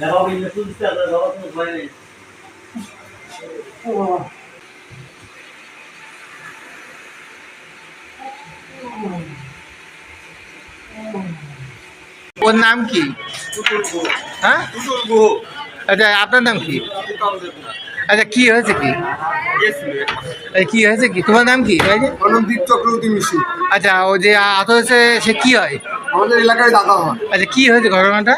জবাব ইন্দ্র শুনতে জবাব কোনো ভয় নেই Oh. ওর নাম কি? হ্যাঁ? আচ্ছা আপনার নাম কি? আচ্ছা কি হয়েছে কি? কি হয়েছে কি? তোমার নাম কি? এই যে? অনন্দীপ চক্রবর্তী মিশি। আচ্ছা ও যে আহত হয়েছে সে কি হয়? আমাদের এলাকায় দাদা হয়। আচ্ছা কি হয়েছে ঘটনাটা?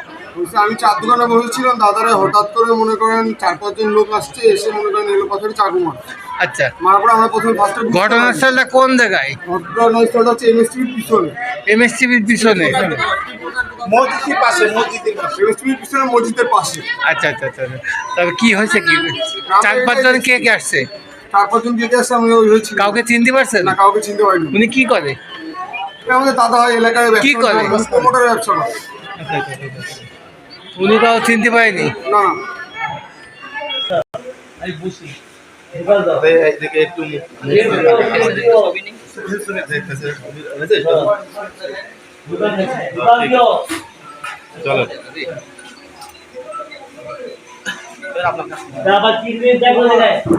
আমি চার দোকানে বসেছিলাম দাদারা হঠাৎ করে মনে করেন চার পাঁচজন লোক আসছে এসে মনে করেন এলো পাথরে চাকু মার আচ্ছা। মারার পরে আমরা প্রথমে ফার্স্টে ঘটনাস্থলটা কোন জায়গায়? ঘটনাস্থলটা হচ্ছে এমএসটিভির পিছনে। এমএসটিভির পিছনে। মসজিদের পাশে মসজিদের পাশে। এমএসটিভির পিছনে মসজিদের পাশে। আচ্ছা আচ্ছা আচ্ছা আচ্ছা। তবে কি হয়েছে কি? চার পাঁচজন কে কে আসছে? চার পাঁচজন যেতে আসছে আমি ওই হয়েছিল কাউকে চিনতে পারছেন? না কাউকে চিনতে পারিনি। উনি কি করে? আমাদের দাদা হয় এলাকায় কি করে? প্রমোটারের ব্যবসা করে। আচ্ছা, আচ্ছা। উনি কাউ চিনতে পারেনি? না। না এদিকে ফেন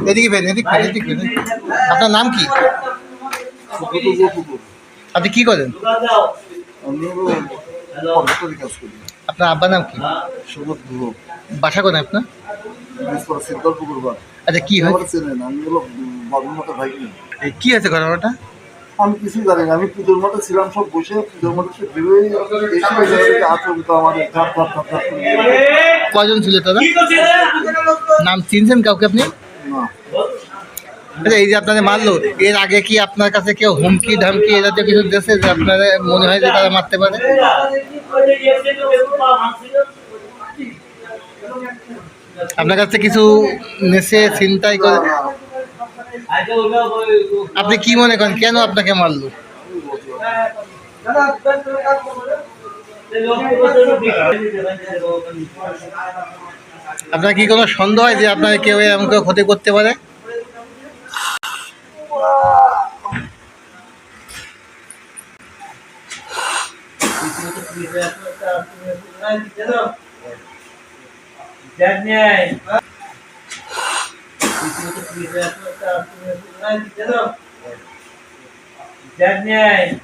এদিকে এদিকে আপনার নাম কি? আপনি কি করেন? আপনার আব্বার নাম কি? বাসা কোন আপনার? আচ্ছা কি এই কি হয়েছে ঘটনাটা? আমি কিছুই জানি না। আমি পুজোর মতো ছিলাম সব বসে পুজোর মতো সে বেরোই এসে এসে হাত তো আমাদের ধাপ ধাপ ধাপ ধাপ কজন ছিল তারা নাম চিনছেন কাউকে আপনি? না। আচ্ছা এই যে আপনাদের মারলো এর আগে কি আপনার কাছে কেউ হুমকি ধামকি এ জাতীয় কিছু দেশে যে আপনার মনে হয় যে তারা মারতে পারে? আপনার কাছে কিছু নেশে চিন্তাই করে আপনি কি মনে করেন, কেন আপনাকে মারলো? আপনার কি কোনো সন্দেহ হয় যে আপনার কেউ এমন কেউ ক্ষতি করতে পারে? Jad niya eh.